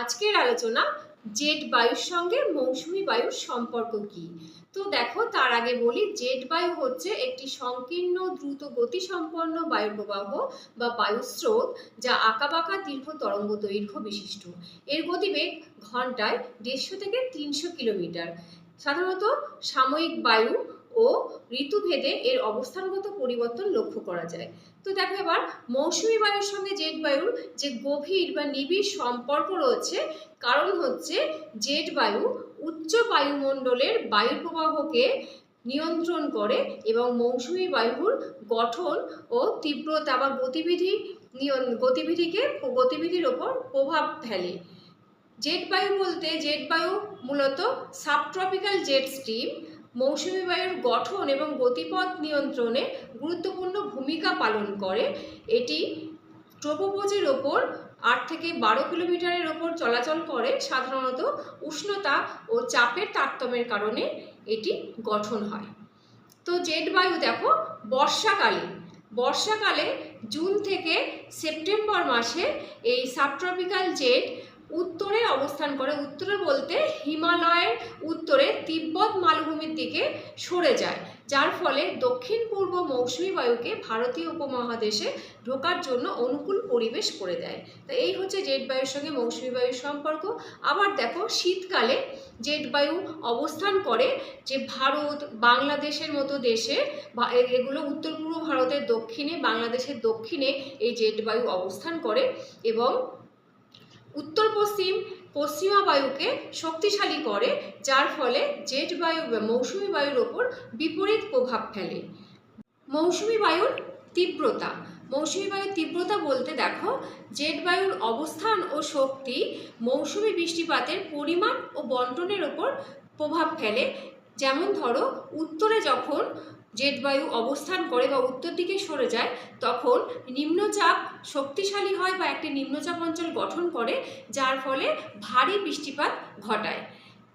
আজকের আলোচনা জেট বায়ুর সঙ্গে মৌসুমী বায়ুর সম্পর্ক কি? তো দেখো, তার আগে বলি, জেট বায়ু হচ্ছে একটি সংকীর্ণ দ্রুত গতিসম্পন্ন বায়ু প্রবাহ বা বায়ুস্রোত যা আঁকাবাঁকা দীর্ঘ তরঙ্গ দৈর্ঘ্য বিশিষ্ট। এর গতিবেগ ঘন্টায় দেড়শো থেকে তিনশো কিলোমিটার। সাধারণত সাময়িক বায়ু ও ঋতুভেদে এর অবস্থানগত পরিবর্তন লক্ষ্য করা যায়। তো দেখো এবার, মৌসুমী বায়ুর সঙ্গে জেট বায়ুর যে গভীর বা নিবিড় সম্পর্ক রয়েছে, কারণ হচ্ছে জেট বায়ু উচ্চ বায়ুমণ্ডলের বায়ু প্রবাহকে নিয়ন্ত্রণ করে এবং মৌসুমী বায়ুর গঠন ও তীব্রতা বা গতিবিধি গতিবিধিকে গতিবিধির ওপর প্রভাব ফেলে। জেট বায়ু বলতে, জেট বায়ু মূলত সাবট্রপিক্যাল জেট স্ট্রিম মৌসুমী বায়ুর গঠন এবং গতিপথ নিয়ন্ত্রণে গুরুত্বপূর্ণ ভূমিকা পালন করে। এটি ট্রোপোপোজের ওপর আট থেকে বারো কিলোমিটারের ওপর চলাচল করে। সাধারণত উষ্ণতা ও চাপের তারতম্যের কারণে এটি গঠন হয়। তো জেট বায়ু দেখো, বর্ষাকালে বর্ষাকালে জুন থেকে সেপ্টেম্বর মাসে এই সাবট্রপিক্যাল জেট উত্তরে অবস্থান করে। উত্তরে বলতে হিমালয়ের উত্তরে তিব্বত মালভূমির দিকে সরে যায়, যার ফলে দক্ষিণ পূর্ব মৌসুমি বায়ুকে ভারতীয় উপমহাদেশে ঢোকার জন্য অনুকূল পরিবেশ করে দেয়। তো এই হচ্ছে জেট বায়ুর সঙ্গে মৌসুমি বায়ুর সম্পর্ক। আবার দেখো, শীতকালে জেট বায়ু অবস্থান করে যে ভারত, বাংলাদেশের মতো দেশে এগুলো উত্তর পূর্ব ভারতের দক্ষিণে, বাংলাদেশের দক্ষিণে এই জেট বায়ু অবস্থান করে এবং পশ্চিম পশ্চিমা বায়ুকে শক্তিশালী করে, যার ফলে জেট বায়ু মৌসুমী বায়ুর ওপর বিপরীত প্রভাব ফেলে। মৌসুমি বায়ুর তীব্রতা। মৌসুমী বায়ুর তীব্রতা বলতে দেখো, জেট বায়ুর অবস্থান ও শক্তি মৌসুমি বৃষ্টিপাতের পরিমাণ ও বন্টনের ওপর প্রভাব ফেলে। যেমন ধরো, উত্তরে যখন জেট বায়ু অবস্থান করে বা উত্তর দিকে সরে যায়, তখন নিম্নচাপ শক্তিশালী হয় বা একটি নিম্নচাপ অঞ্চল গঠন করে, যার ফলে ভারী বৃষ্টিপাত ঘটায়।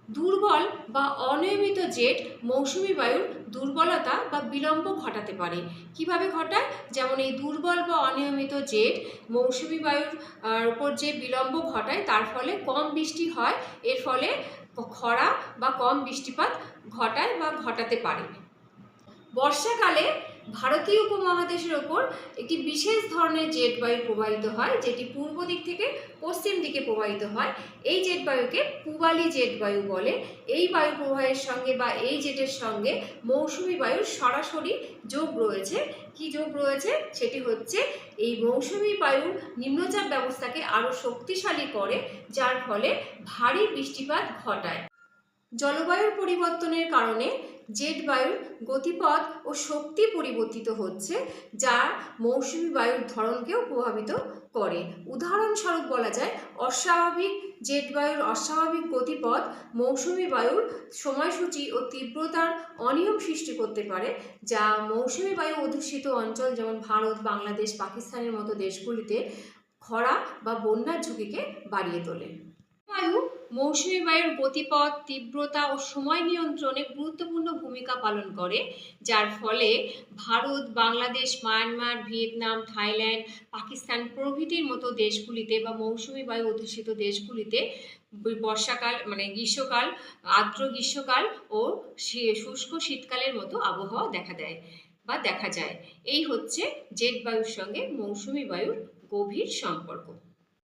দুর্বল বা অনিয়মিত জেট মৌসুমী বায়ুর দুর্বলতা বা বিলম্ব ঘটাতে পারে। কীভাবে ঘটায়? যেমন এই দুর্বল বা অনিয়মিত জেট মৌসুমী বায়ুর উপর যে বিলম্ব ঘটায়, তার ফলে কম বৃষ্টি হয়, এর ফলে খরা বা কম বৃষ্টিপাত ঘটায় বা ঘটাতে পারে। বর্ষাকালে ভারতীয় উপমহাদেশের ওপর একটি বিশেষ ধরনের জেট বায়ু প্রবাহিত হয়, যেটি পূর্ব দিক থেকে পশ্চিম দিকে প্রবাহিত হয়। এই জেট বায়ুকে পূবালি জেট বায়ু বলে। এই বায়ু প্রবাহের সঙ্গে বা এই জেটের সঙ্গে মৌসুমি বায়ুর সরাসরি যোগ রয়েছে। কি যোগ রয়েছে? সেটি হচ্ছে এই মৌসুমি বায়ুর নিম্নচাপ ব্যবস্থাকে আরও শক্তিশালী করে, যার ফলে ভারী বৃষ্টিপাত ঘটায়। জলবায়ুর পরিবর্তনের কারণে জেট বায়ুর গতিপথ ও শক্তি পরিবর্তিত হচ্ছে, যা মৌসুমী বায়ুর ধরনকেও প্রভাবিত করে। উদাহরণস্বরূপ বলা যায়, অস্বাভাবিক জেট বায়ুর অস্বাভাবিক গতিপথ মৌসুমী বায়ুর সময়সূচি ও তীব্রতার অনিয়ম সৃষ্টি করতে পারে, যা মৌসুমী বায়ু অধ্যুষিত অঞ্চল যেমন ভারত, বাংলাদেশ, পাকিস্তানের মতো দেশগুলিতে খরা বা বন্যার ঝুঁকিকে বাড়িয়ে তোলে। বায়ু মৌসুমী বায়ুর গতিপথ, তীব্রতা ও সময় নিয়ন্ত্রণে গুরুত্বপূর্ণ ভূমিকা পালন করে, যার ফলে Bharat, Bangladesh, Myanmar, Vietnam, Thailand, Pakistan প্রভৃতির মতো দেশগুলিতে বা মৌসুমী বায়ু অধ্যুষিত দেশগুলিতে বর্ষাকাল মানে গ্রীষ্মকাল, আর্দ্র গ্রীষ্মকাল ও শুষ্ক শীতকালের মতো আবহাওয়া দেখা দেয় বা দেখা যায়। এই হচ্ছে জেট বায়ুর সঙ্গে মৌসুমী বায়ুর গভীর সম্পর্ক।